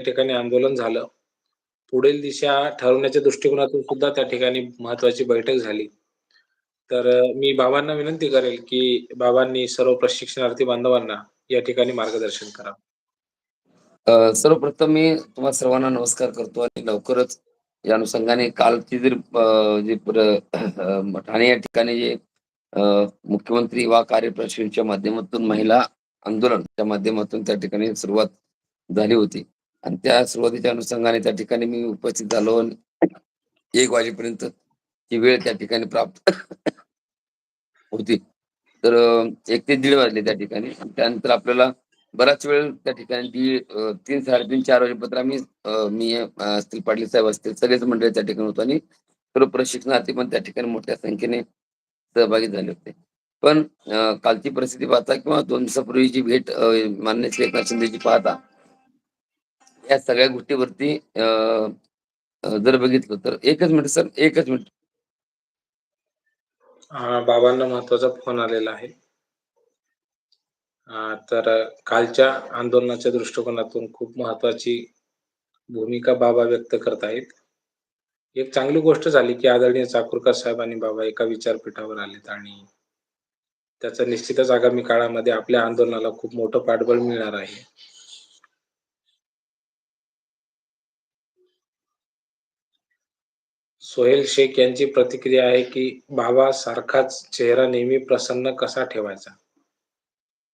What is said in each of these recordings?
ठिकाणी आंदोलन झालं. पुढील दिशा ठरवण्याच्या दृष्टिकोनातून सुद्धा त्या ठिकाणी महत्वाची बैठक झाली. तर मी बाबांना विनंती करेल, की बाबांनी सर्व प्रशिक्षणार्थी बांधवांना या ठिकाणी मार्गदर्शन करा सर्वप्रथम मी तुम्हा सर्वांना नमस्कार करतो आणि लवकरच या अनुषंगाने कालची जर जे ठाणे या ठिकाणी जे मुख्यमंत्री वा कार्यप्रशिक्षणच्या माध्यमातून महिला आंदोलनच्या माध्यमातून त्या ठिकाणी सुरुवात झाली होती आणि त्या सुरुवातीच्या अनुषंगाने त्या ठिकाणी मी उपस्थित झालो आणि एक वाजेपर्यंत ती वेळ त्या ठिकाणी प्राप्त होती. तर एक ते दीड वाजले त्या ठिकाणी त्यानंतर आपल्याला बराच वेळ त्या ठिकाणी दीड तीन साडेतीन चार वाजेपर्यंत आम्ही मी अ, असतील पाटील साहेब असतील सगळेच मंडळी त्या ठिकाणी होतो आणि सर्व प्रशिक्षणार्थी पण त्या ठिकाणी मोठ्या संख्येने सहभागी झाले होते. पण कालची परिस्थिती पाहता किंवा दोन दिवसापूर्वीची भेट मान्य श्री एकनाथ शिंदेची पाहता या सगळ्या गोष्टीवरती जर बघितलं तर एकच मिनिट सर, एकच मिनिट. बाबांना महत्त्वाचा फोन आलेला आहे. तर कालच्या आंदोलनाच्या दृष्टिकोनातून खूप महत्वाची भूमिका बाबा व्यक्त करत आहेत. एक चांगली गोष्ट झाली, की आदरणीय चाकूरकर साहेब आणि बाबा एका विचारपीठावर आलेत आणि त्याचा निश्चितच आगामी काळामध्ये आपल्या आंदोलनाला खूप मोठं पाठबळ मिळणार आहे. सोहेल शेख यांची प्रतिक्रिया आहे, की बाबा सारखाच चेहरा नेहमी प्रसन्न कसा ठेवायचा?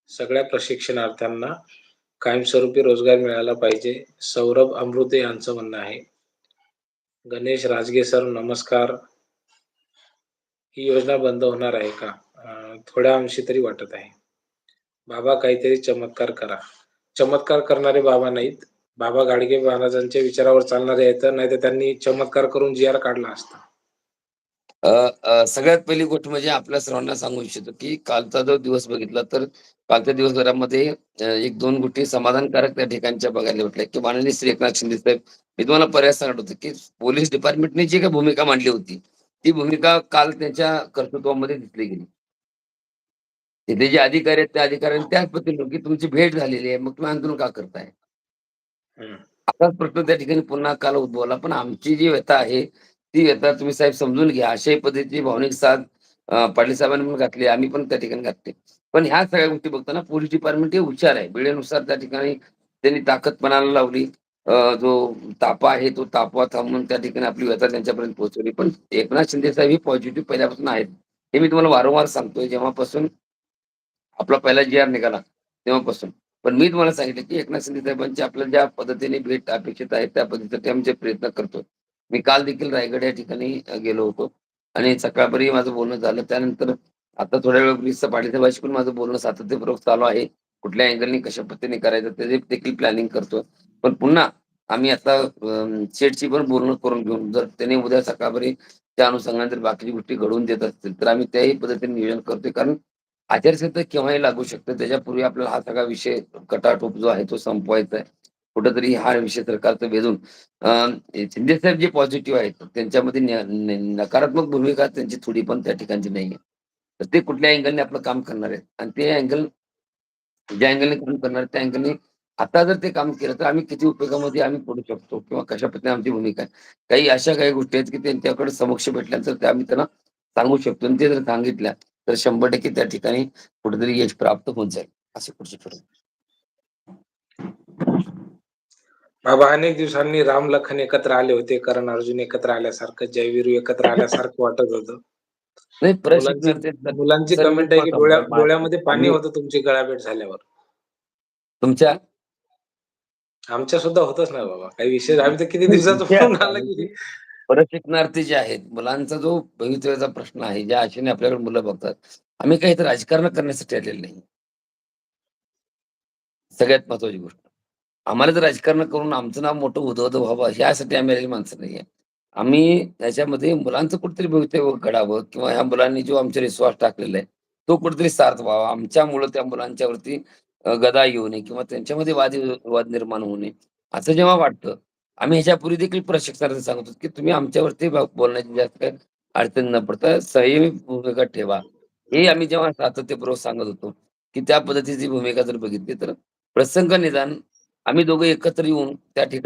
सगळ्या प्रशिक्षणार्थ्यांना कायमस्वरूपी रोजगार मिळाला पाहिजे. सौरभ अमृते यांचं म्हणणं आहे. गणेश राजगे सर नमस्कार. ही योजना बंद होणार आहे का? थोड्या अंशी तरी वाटत आहे. बाबा काहीतरी चमत्कार करा. चमत्कार करणारे बाबा नाहीत. बाबा गाडगे महाराजांच्या विचारावर चालणारे आहेत, नाहीतर त्यांनी चमत्कार करून जी.आर काढला असता. सगळ्यात पहिली गोष्ट म्हणजे आपल्या सर्वांना सांगू इच्छितो, की कालचा जो दिवस बघितला तर कालच्या दिवसभरामध्ये एक दोन गोष्टी समाधानकारक त्या ठिकाणच्या बघायला भेटल्या, की माननीय श्री एकनाथ शिंदे साहेब मी तुम्हाला पर्याय सांगत होतो, की पोलीस डिपार्टमेंटने जी काही भूमिका मांडली होती, ती भूमिका काल त्यांच्या कर्तृत्वामध्ये दिसली गेली. तिथे जे अधिकारी आहेत, त्या अधिकाऱ्यांनी त्याच पद्धतीने की तुमची भेट झालेली आहे, मग तुम्ही आंदोलन का करताय? हं. असाच प्रश्न त्या ठिकाणी पुन्हा काल उद्भवला. पण आमची जी व्यथा आहे, ती व्यथा तुम्ही साहेब समजून घ्या. अशाही पद्धतीची भावनिक साथ पाटील साहेबांनी पण घातली, आम्ही पण त्या ठिकाणी घातले पण ह्या सगळ्या गोष्टी बघताना पोलीस डिपार्टमेंट हे हुशार आहे. वेळेनुसार त्या ठिकाणी त्यांनी ताकदपणाला लावली. जो तापा आहे, तो तापा थांबून त्या ठिकाणी आपली व्यथा त्यांच्यापर्यंत पोहोचवली. पण एकनाथ शिंदे साहेब हे पॉझिटिव्ह पहिल्यापासून आहेत. हे मी तुम्हाला वारंवार सांगतोय. जेव्हापासून आपला पहिला जी-आर निघाला तेव्हापासून. पण मी तुम्हाला सांगितलं, की एकनाथ शिंदे साहेबांची आपल्याला ज्या पद्धतीने भेट अपेक्षित आहे, त्या पद्धतीसाठी आमचे प्रयत्न करतो मी काल देखील रायगड या ठिकाणी गेलो होतो आणि सकाळपर्यंत माझं बोलणं झालं. त्यानंतर आता थोड्या वेळ पाटील पाठीसाहेबाशी पण माझं बोलणं सातत्यपूर्वक चालू आहे. कुठल्या अँगलनी कशा पद्धतीने करायचं त्याचे देखील प्लॅनिंग करतो पण पुन्हा आम्ही आता शेटची पण बोलणं करून घेऊन जर त्याने उद्या सकाळपर्यंत त्या अनुषंगाने जर बाकीची गोष्टी घडवून देत असतील, तर आम्ही त्याही पद्धतीने नियोजन करतोय. कारण आचारसंहिता केव्हाही लागू शकते. त्याच्यापूर्वी आपल्याला हा सगळा विषय कटाटोप जो आहे तो संपवायचा आहे. कुठंतरी हा विषय सरकारचं वेधून शिंदे साहेब जे पॉझिटिव्ह आहेत, त्यांच्यामध्ये नकारात्मक भूमिका त्यांची थोडी पण त्या ठिकाणची नाहीये. तर ते कुठल्या अँगलने आपलं काम करणार आहेत आणि ते अँगल ज्या अँगलने काम करणार त्या अँगलने आता जर ते काम केलं, तर आम्ही किती उपयोगामध्ये आम्ही पडू शकतो किंवा कशा पद्धतीने आमची भूमिका आहे. काही अशा काही गोष्टी आहेत, की त्यांच्याकडे समक्ष भेटल्यानंतर त्या आम्ही त्यांना सांगू शकतो आणि ते जर सांगितल्या, तर 100% त्या ठिकाणी कुठेतरी यश प्राप्त होऊन जाईल. असे पुढचे ठरवू. बाबा अनेक दिवसांनी राम, लखन एकत्र आले होते. कर्ण, अर्जुन एकत्र आल्यासारखं, जयवीरू एकत्र आल्यासारखं वाटत होतं. नाही मुलांची तर कमेंट आहे, की डोळ्या डोळ्यामध्ये पाणी होतं तुमची गळाभेट झाल्यावर. तुमच्या आमच्या सुद्धा होतच ना बाबा. काही विषय आम्ही तर किती दिवसाचा फोन आला, की प्रशिक्षणार्थी जे आहेत, मुलांचा जो भवितव्याचा प्रश्न आहे, ज्या आशेने आपल्याकडे मुलं बघतात, आम्ही काही इथे राजकारण करण्यासाठी आलेलो नाही. सगळ्यात महत्त्वाची गोष्ट. आम्हाला जर राजकारण करून आमचं नाव मोठं उधवतं व्हावं, यासाठी आम्ही आलेली माणसं नाहीये. आम्ही त्याच्यामध्ये मुलांचं कुठेतरी भवितव्य घडावं किंवा ह्या मुलांनी जो आमच्यावर विश्वास टाकलेला आहे, तो कुठेतरी सार्थ व्हावा. आमच्यामुळं त्या मुलांच्यावरती गदा येऊ नये किंवा त्यांच्यामध्ये वादविवाद निर्माण होऊ नये, असं जेव्हा वाटतं, आम्ही ह्याच्यापूर्वी देखील प्रशिक्षणार्थी सांगतो, की तुम्ही आमच्यावरती बोलण्याची जास्त काही अडचण न पडता संयमी भूमिका ठेवा. हे आम्ही जेव्हा सातत्यपूर्वक सांगत होतो, की त्या पद्धतीची भूमिका जर बघितली तर प्रसंग निदान आम्ही दोघं एकत्र येऊन त्या ठिकाणी